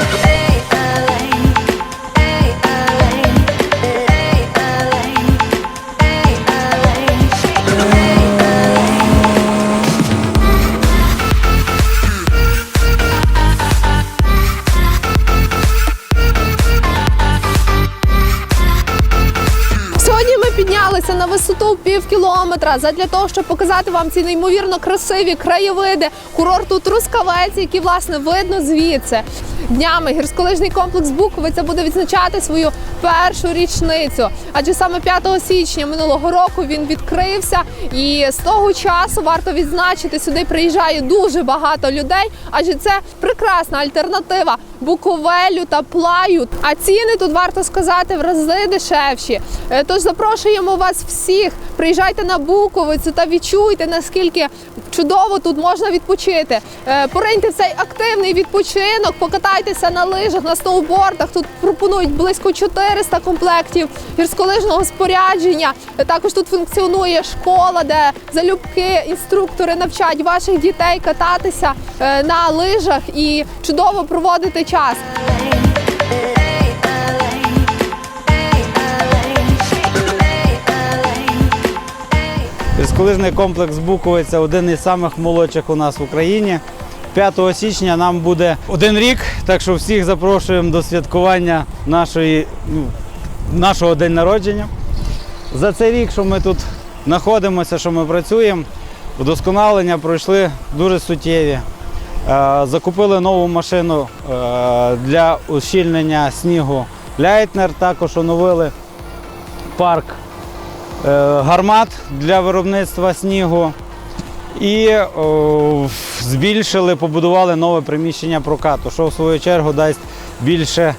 the на висоту пів кілометра задля того, щоб показати вам ці неймовірно красиві краєвиди курорту Трускавець, які власне видно звідси. Днями гірськолижний комплекс Буковиця буде відзначати свою першу річницю. Адже саме 5 січня минулого року він відкрився, і з того часу варто відзначити сюди приїжджає дуже багато людей, адже це прекрасна альтернатива Буковелю та плаю. А ціни тут варто сказати в рази дешевші. Е, Тож запрошуємо вас всіх. Приїжджайте на Буковицю та відчуйте наскільки чудово тут можна відпочити. Е, Пориньте в цей активний відпочинок, покатайтеся на лижах, на сноубордах. Тут пропонують близько 400 комплектів гірськолижного спорядження. Е, Також тут функціонує школа, де залюбки інструктори навчать ваших дітей кататися на лижах і чудово проводити час. Гірськолижний комплекс Буковиця один із самих молодших у нас в Україні. 5 січня нам буде один рік, так що всіх запрошуємо до святкування нашої, ну, нашого день народження. За цей рік, що ми тут знаходимося, що ми працюємо, удосконалення пройшли дуже суттєві. Е, Закупили нову машину е, для ущільнення снігу Ляйтнер, також оновили парк е, гармат для виробництва снігу. І збільшили, побудували нове приміщення прокату, що в свою чергу дасть більше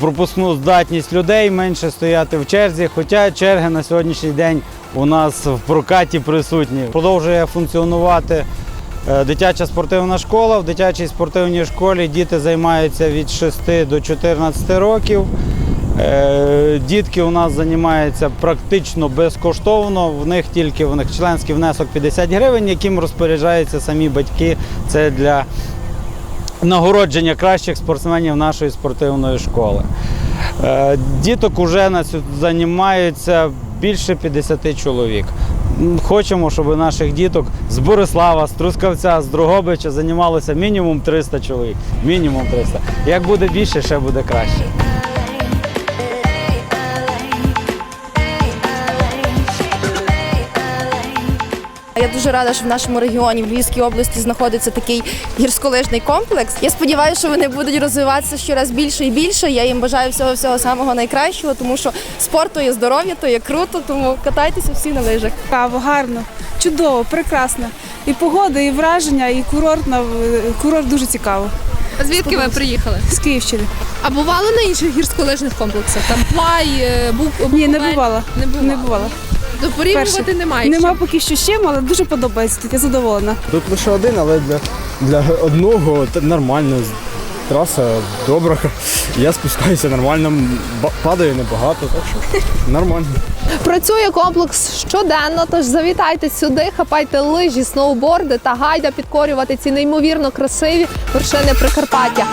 пропускну здатність людей, менше стояти в черзі. Хоча черги на сьогоднішній день у нас в прокаті присутні. Продовжує функціонувати дитяча спортивна школа. В дитячій спортивній школі діти займаються від 6 до 14 років. Е, Дітки у нас займаються практично безкоштовно. В них тільки в них членський внесок 50 гривень, яким розпоряджаються самі батьки. Це для нагородження кращих спортсменів нашої спортивної школи. Е, Діток уже займаються більше 50 чоловік. Хочемо, щоб наших діток з Борислава, з Трускавця, з Другобича займалося мінімум 300 чоловік. Мінімум 300. Як буде більше, ще буде краще. Я дуже рада, що в нашому регіоні в Львівській області знаходиться такий гірськолижний комплекс. Я сподіваюся, що вони будуть розвиватися щораз більше і більше. Я їм бажаю всього всього самого найкращого, тому що спорт то є здоров'я, то є круто, тому катайтеся всі на лижах. Цікаво, гарно, чудово, прекрасно. І погода, і враження, і курорт на курорт дуже цікаво. А звідки ви приїхали? З Київщини. А бували на інших гірськолижних комплексах? Там плай, е, був Ні, не бувала. Не бувала. Не бувала. То порівнювати Перше. немає. Нема поки що з чим, але дуже подобається. Тут я задоволена. Тут лише один, але для, для одного нормально. Траса добра. Я спускаюся нормально, ба- падаю небагато, так що нормально. Працює комплекс щоденно, тож завітайте сюди, хапайте лижі, сноуборди та гайда підкорювати ці неймовірно красиві вершини Прикарпаття.